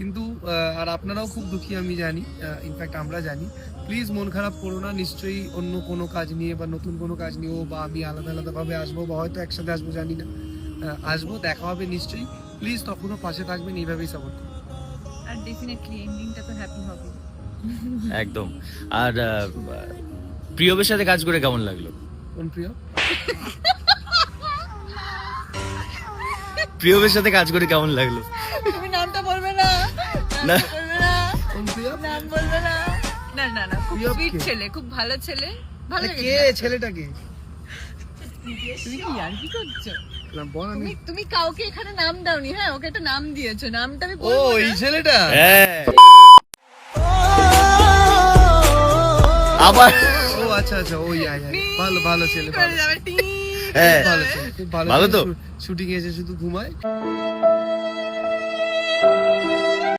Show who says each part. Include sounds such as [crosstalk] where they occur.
Speaker 1: কিন্তু আর আপনারাও খুব দুঃখী আমি জানি ইনফ্যাক্ট আমরা জানি। প্লিজ মন খারাপ করো না নিশ্চয়ই অন্য কোনো কাজ নিয়ে বা নতুন কোনো কাজ নিয়েও বা আমি আলাদা আলাদাভাবে আসব বা হয়তো একসাথে আসব জানি না। আসব দেখা হবে নিশ্চয়ই। প্লিজ তখনও পাশে থাকবেন এইভাবেই সাপোর্ট
Speaker 2: আর ডেফিনেটলি এন্ডিংটা তো হ্যাপি হবে।
Speaker 3: একদম। আর প্রিয়বের সাথে কাজ করে কেমন লাগল?
Speaker 1: কোন প্রিয়? [laughs]
Speaker 3: প্রিয়বের সাথে কাজ করে কেমন লাগল?
Speaker 2: তুমি নামটা বলবে না।
Speaker 3: না।
Speaker 2: বলবে না। নাম বলবে না। না না না খুব
Speaker 1: প্রিয়
Speaker 2: সুইট ছেলে খুব ভালো ছেলে। ভালো
Speaker 1: কে
Speaker 2: তুমি কি আর কি করছ? তুমি তুমি কাউকে এখানে নাম দাওনি হ্যাঁ? ওকে একটা নাম দিয়েছ। নামটা আমি
Speaker 1: ও এই ছেলেটা?
Speaker 3: হ্যাঁ। আবার
Speaker 1: ও আচ্ছা আচ্ছা ওই আয়। ভালো ভালো ছেলে ভালো ভালো ভালো
Speaker 3: তো?
Speaker 1: শুটিং এসে শুধু ঘুমায়